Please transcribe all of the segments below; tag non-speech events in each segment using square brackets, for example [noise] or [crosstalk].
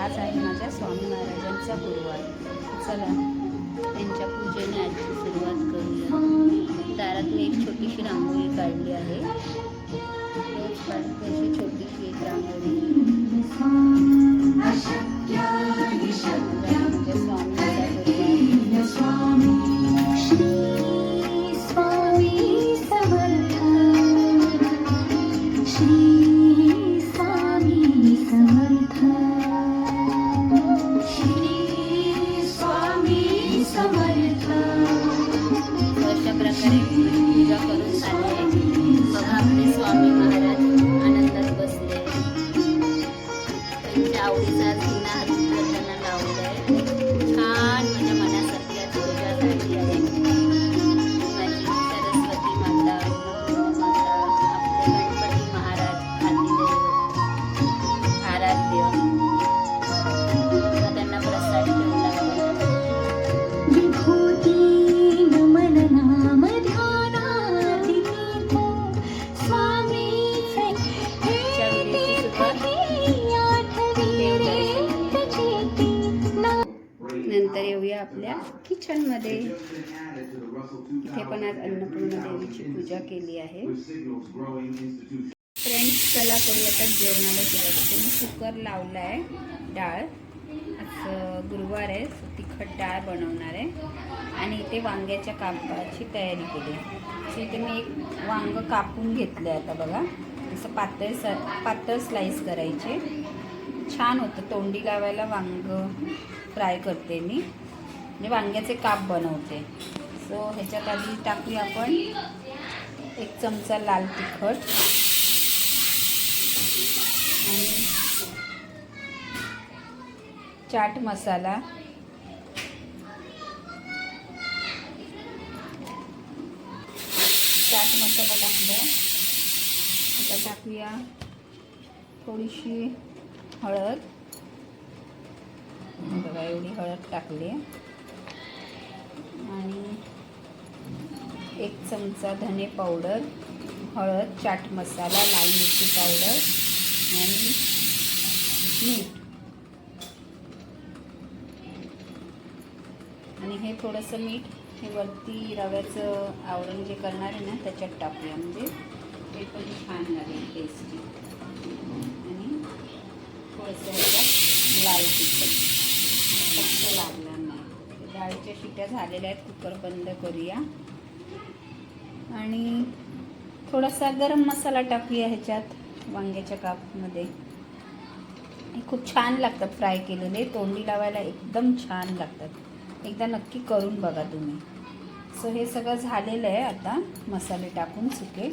आज आहे माझ्या स्वामी महाराजांचा गुरुवार. चला त्यांच्या पूजेने आजची सुरुवात करूया. दारात मी एक छोटीशी रांगोळी काढली आहे. रोज काढते अशी छोटीशी एक रांगोळी. स्वामींचा नंतर येऊया आपल्या किचनमध्ये. इथे पण आज अन्नपूर्णा देवीची पूजा केली आहे. फ्रेंड्स चला करूया आता जेवणाला सुरुवात. मी कुकर लावला आहे डाळ. आज गुरुवार आहे तिखट डाळ बनवणार आहे. आणि इथे वांग्याच्या कापाची तयारी केली सो इथे मी एक वांग कापून घेतलं आहे आता बघा. असं पातळ स पातळ स्लाईस करायचे. छान होतं तोंडी लावायला वांग. फ्राय करते मी. म्हणजे वांग्याचे काप बनवते. सो ह्याच्यात आधी टाकूया आपण एक चमचा लाल तिखट. आणि चाट मसाला. चाट मसाला टाकला आता टाकूया थोडीशी हळद. बघा एवढी हळद टाकली. आणि एक चमचा धने पावडर हळद चाट मसाला लाल मिरची पावडर आणि मीठ. आणि हे थोडंसं मीठ हे वरती रव्याचं आवरण जे करणार आहे ना त्याच्यात टाकूया. म्हणजे ते पण छान लागेल टेस्टी आणि थोडंसं लाल तिखट. फक्त लागणार नाही. डाळीच्या शिट्या झालेल्या आहेत कुकर बंद करूया. आणि थोडासा गरम मसाला टाकूया ह्याच्यात वांग्याच्या कापमध्ये. खूप छान लागतात फ्राय केलेले तोंडी लावायला एकदम छान लागतात. एकदा नक्की करून बघा तुम्ही. सो हे सगळं झालेलं आहे आता मसाले टाकून सुके.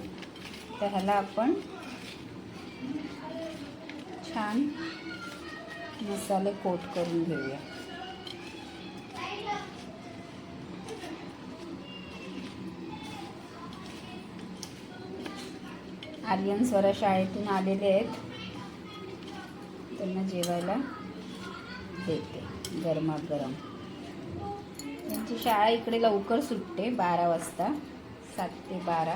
तर ह्याला आपण छान मसाले कोट करून घेऊया. आर्यन स्वरा शाळेतून आलेले आहेत. त्यांना जेवायला देते गरमागरम. त्यांची शाळा इकडे लवकर सुटते बारा वाजता सात ते बारा.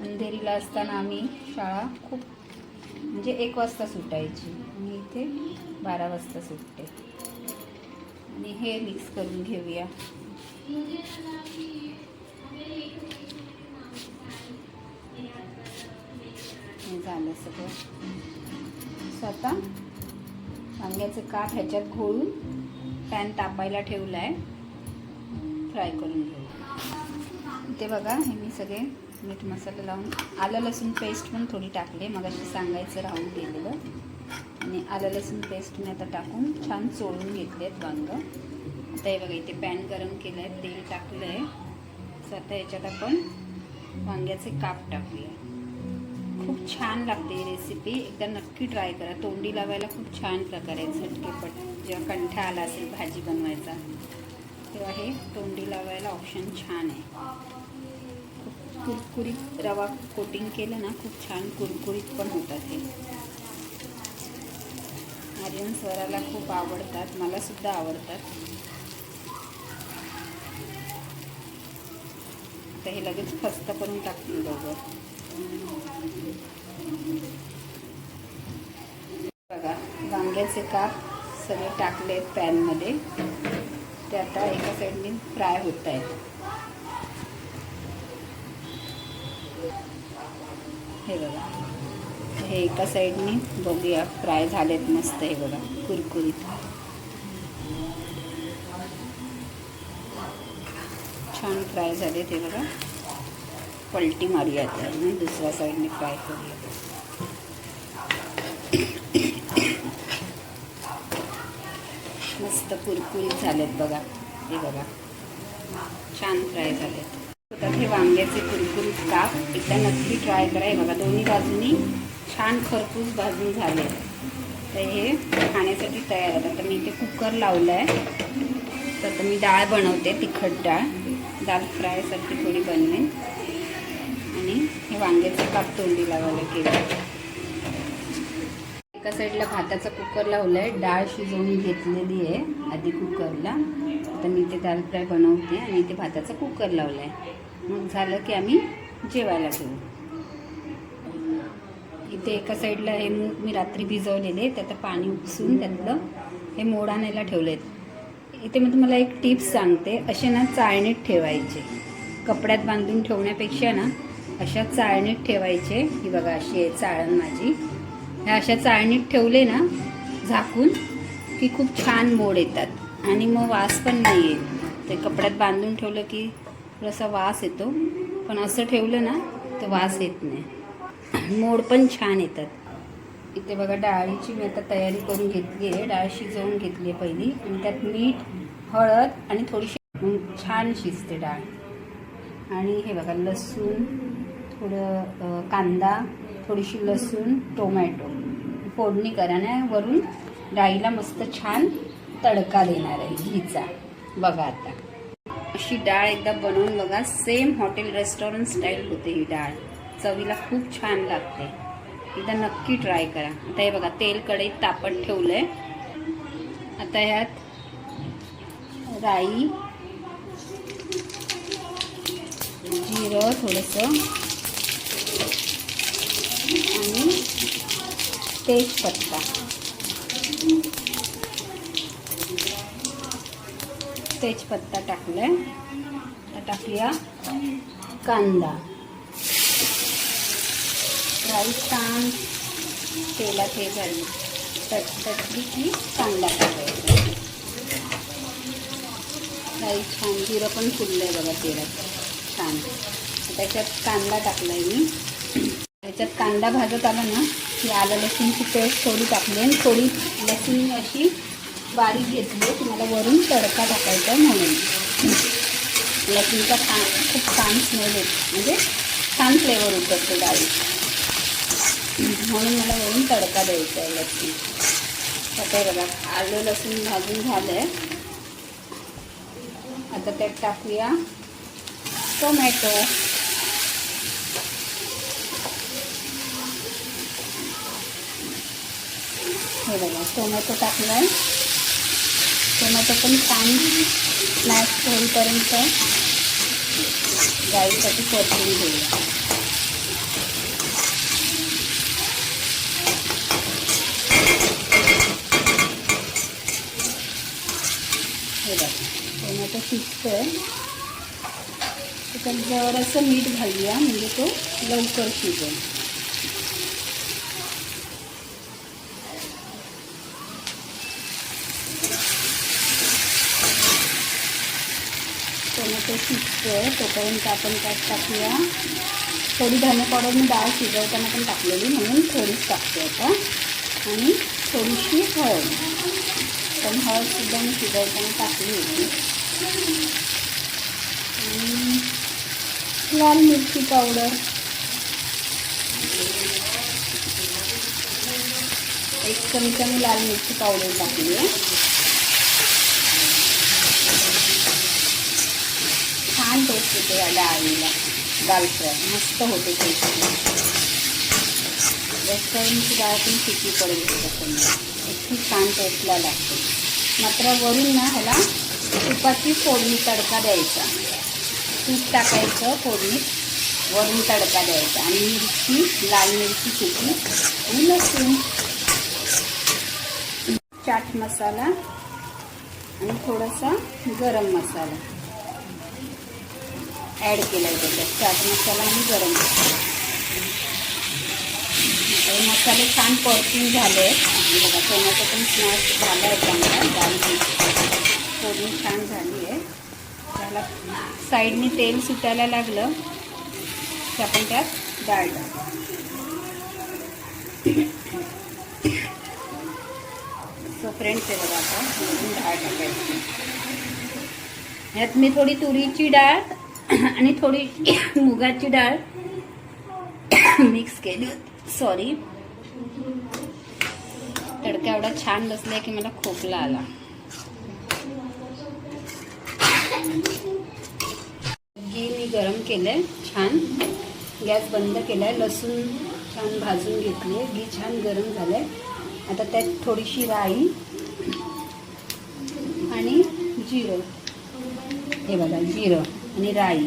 अंधेरीला असताना आम्ही शाळा खूप म्हणजे एक वाजता सुटायची. आणि इथे बारा वाजता सुटते. आणि हे मिक्स करून घेऊया. हे झालं सगळं. सो आता वांग्याचं काप ह्याच्यात घोळून पॅन तापायला ठेवला आहे फ्राय करून घेऊ. ते बघा हे मी सगळे मीठ मसाला लावून आलं लसूण पेस्ट पण थोडी टाकले. मग अशी सांगायचं राहून गेलेलं. आणि आलं लसूण पेस्ट मी आता टाकून छान चोळून घेतले आहेत वांग. आता हे बघा इथे पॅन गरम केलं आहे तेल टाकलं आहे सो आता याच्यात आपण वांग्याचे काप टाकूया. खूप छान लागते ही रेसिपी एकदा नक्की ट्राय करा. तोंडी लावायला खूप छान प्रकारे झटकेपट जेव्हा कंठा आला असेल भाजी बनवायचा तेव्हा हे तोंडी लावायला ऑप्शन छान आहे. खूप कुरकुरीत रवा कोटिंग केलं ना खूप छान कुरकुरीत पण होतात हे. आर्यन स्वराला खूप आवडतात मलासुद्धा आवडतात. आता हे लगेच फस्त करून टाकतील दोघं. बघा वांग्याचे काप सगळे टाकले आहेत पॅनमध्ये. ते आता एका साईडने फ्राय होत आहेत. हे बघा हे एका साईडने बघूया फ्राय झालेत मस्त हे बघा कुरकुरीत. छान फ्राय झालेत हे बघा. पलटी मारूया आता. आणि दुसऱ्या साईडने फ्राय करूया. मस्त कुरकुरीत झालेत बघा. हे बघा. छान फ्राय झालेत. आता हे वांग्याचे कुरकुरीत काप एकदा नक्की ट्राय करा. हे बघा दोन्ही बाजूनी छान खरपूस भाजून झाले. तर हे खाण्यासाठी तयार आहेत. आता मी इथे कुकर लावलं आहे तर मी डाळ बनवते तिखट डाळ. दाल फ्रायसारखी थोडी बनवेन. आणि हे वांग्याचे काप तोंडी लावायला केलं. एका साईडला भाताचा कुकर लावला आहे डाळ शिजवून घेतलेली आहे आधी कुकरला. आता मी ते दाल फ्राय बनवते आणि इथे भाताचा कुकर लावला आहे मग झालं की आम्ही जेवायला घेऊ इथे एका साईडला हे मूग मी रात्री भिजवलेले त्यात पाणी उपसून त्यातलं हे मोड आणायला ठेवले इथे मी तुम्हाला एक टिप्स सांगते. असे ना चाळणीत ठेवायचे. कपड्यात बांधून ठेवण्यापेक्षा ना अशा चाळणीत ठेवायचे. ही बघा अशी आहे चाळण माझी. ह्या अशा चाळणीत ठेवले ना झाकून की खूप छान मोड येतात. आणि मग वास पण नाही येत ते कपड्यात बांधून ठेवलं की थोडासा वास येतो. पण असं ठेवलं ना तर वास येत नाही. मोड पण छान येतात. इथे बघा डाळीची मी आता तयारी करून घेतली आहे. डाळ शिजवून घेतली आहे पहिली. आणि त्यात मीठ हळद आणि थोडीशी छान शिजते डाळ. आणि हे बघा लसूण थोडं कांदा थोडीशी लसूण टोमॅटो फोडणी करा. ना वरून डाळीला मस्त छान तडका देणार आहे घीचा. बघा आता. अशी डाळ एकदा बनवून बघा. सेम हॉटेल रेस्टॉरंट स्टाईल होते ही डाळ. चवीला खूप छान लागते. एकदा नक्की ट्राय करा. आता हे बघा तेल कढईत तापत ठेवलंय. आता ह्यात राई जिरं थोडंसं आणि तेजपत्ता तेजपत्ता टाकला आहे टाकूया कांदा. राईस छान तेलात हे झाली. तटली की कांदा टाकायचा. राईस छान जिरं पण फुललं आहे बघा तेलात. छान. त्याच्यात कांदा टाकला आहे मी. त्याच्यात कांदा भाजत आला ना की आलं लसूणची पेस्ट थोडी टाकली आणि थोडी लसूण अशी बारीक घेतली. तुम्हाला वरून तडका टाकायचा आहे म्हणून. लसूणचा छान खूप छान स्मेल येत. म्हणजे छान फ्लेवर उतरतो डाळी म्हणून मला वरून तडका द्यायचा आहे लसूण. आता बघा आलं लसूण भाजून झालं आहे आता त्यात टाकूया टोमॅटो. हे बघा टोमॅटो टाकला आहे टोमॅटो पण छान स्मॅश होईपर्यंत गाईसाठी परतून घेऊया. हे बघा टोमॅटो शिजतोय. त्याच्यात जरासं मीठ घालूया म्हणजे तो लवकर शिजेल टोमॅटो शिजतोय तोपर्यंत आपण त्यात टाकूया थोडी धने पावडर मी डाळ शिजवताना पण टाकलेली म्हणून थोडीच टाकते आता आणि थोडीशी हळद पण हळदसुद्धा मी शिजवताना टाकली होती आणि लाल मिरची पावडर एक चमचा मी लाल मिरची पावडर टाकली आहे छान टेस्ट येते या डाळीला दाल फ्राय. मस्त होते टेस्ट रेस्टॉरंटची डाळ पण किती पडेल त्याच्यासमोर इतकी छान टेस्टला लागते. मात्र वरून ना ह्याला तुपाची फोडणी तडका द्यायचा. तूप टाकायचं फोडणीत वरून तडका द्यायचा. आणि मिरची लाल मिरची सुकी आणि लसूण. चाट मसाला आणि थोडासा गरम मसाला. ॲड केला आहे त्याच्यात. चाट मसाला आणि गरम मसाला. मसाले छान परतून झाले. आहेत बघा टोमॅटो पण स्मॅश झाला आहे चांगला डाळ फोडणी छान झाली आहे. त्याला साईडनी तेल सुटायला लागलं की आपण त्यात डाळ टाकू. सो फ्रेंड्स बघा आता डाळ टाकायची. ह्यात मी थोडी तुरीची डाळ [coughs] आणि थोडी [coughs] मुगाची डाळ [coughs] मिक्स केली सॉरी तडका एवढा छान बसलाय की मला खोकला आला. घी मी गरम केलंय छान. गॅस बंद केलाय लसूण छान भाजून घेतली घी छान गरम झालंय. आता त्यात थोडीशी राई आणि जिरं. हे बघा जिरं. आणि राई.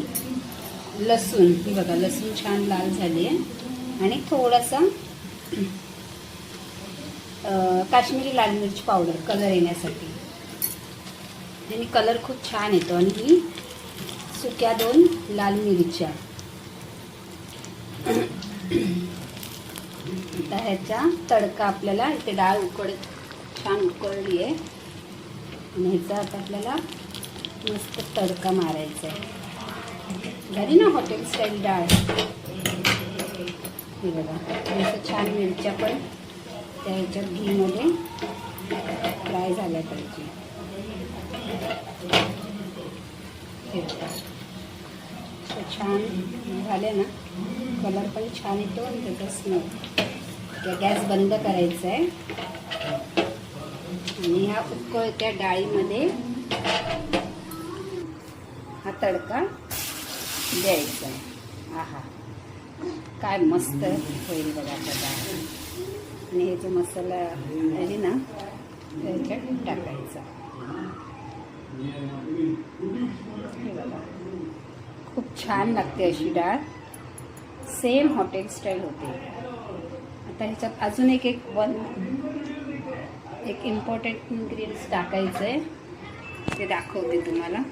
लसूण. ही बघा लसूण छान लाल झाली. आहे आणि थोडासा काश्मीरी लाल मिरची पावडर कलर येण्यासाठी. आणि कलर खूप छान येतो. आणि ही सुक्या दोन लाल मिरच्या. आता ह्याचा तडका आपल्याला इथे डाळ उकड छान उकळली आहे आणि ह्याचा आता आपल्याला मस्त तडका मारायचा आहे झाली ना हॉटेल स्टाईल डाळ. हे बघा असं छान मिरच्या पण त्या ह्याच्यात घीमध्ये फ्राय झाल्या पाहिजे. छान झाले ना कलर पण छान येतो आणि त्याचा स्मेल गॅस बंद करायचा आहे. आणि ह्या उकळत्या डाळीमध्ये हा तडका द्यायचं आहा. काय मस्त होईल बघा आता डाळ आणि हे जो मसाला आहे ना तो ह्याच्यात टाकायचा खूप छान लागते अशी डाळ. सेम हॉटेल स्टाईल होते. आता ह्याच्यात अजून एक एक वन एक इम्पॉर्टंट इन्ग्रेडियंट्स टाकायचं आहे ते दाखवते तुम्हाला.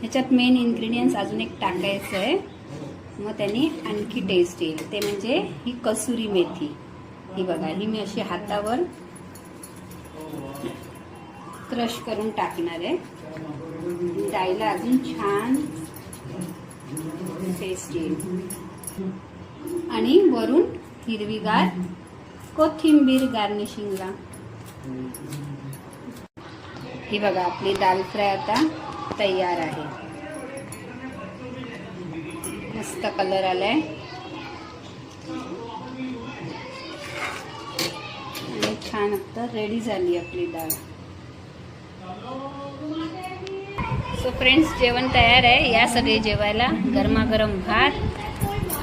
ह्याच्यात मेन इन्ग्रेडियंट्स अजून एक टाकायचं आहे. मग त्याने आणखी टेस्ट येईल. ते म्हणजे ही कसुरी मेथी. ही बघा ही मी अशी हातावर क्रश करून टाकणार आहे. डाळीला अजून छान टेस्ट येईल. आणि वरून हिरवीगार कोथिंबीर गार्निशिंगला ही बघा आपली दाल फ्राय आता. तयार आहे. मस्त कलर आलाय. आणि छान आता रेडी झाली आपली डाळ. सो फ्रेंड्स जेवण तयार आहे. या सगळे जेवायला गरमागरम भात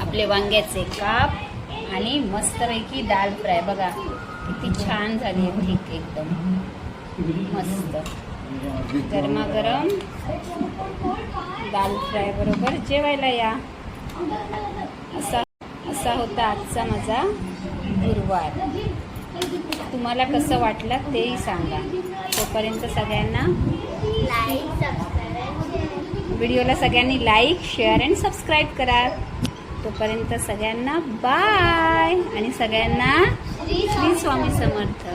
आपले वांग्याचे काप आणि मस्तपैकी दाल फ्राय. बघा किती छान झाली आहे ठीक एकदम. मस्त. गरमागरम दाल फ्राय बरोबर. जेवायला या. असा असा होता आजचा माझा गुरुवार. तुम्हाला कसं वाटलं तेही सांगा. तोपर्यंत सगळ्यांना व्हिडिओला सगळ्यांनी लाईक शेअर अँड सबस्क्राईब करा. तोपर्यंत सगळ्यांना बाय आणि सगळ्यांना श्री स्वामी समर्थ.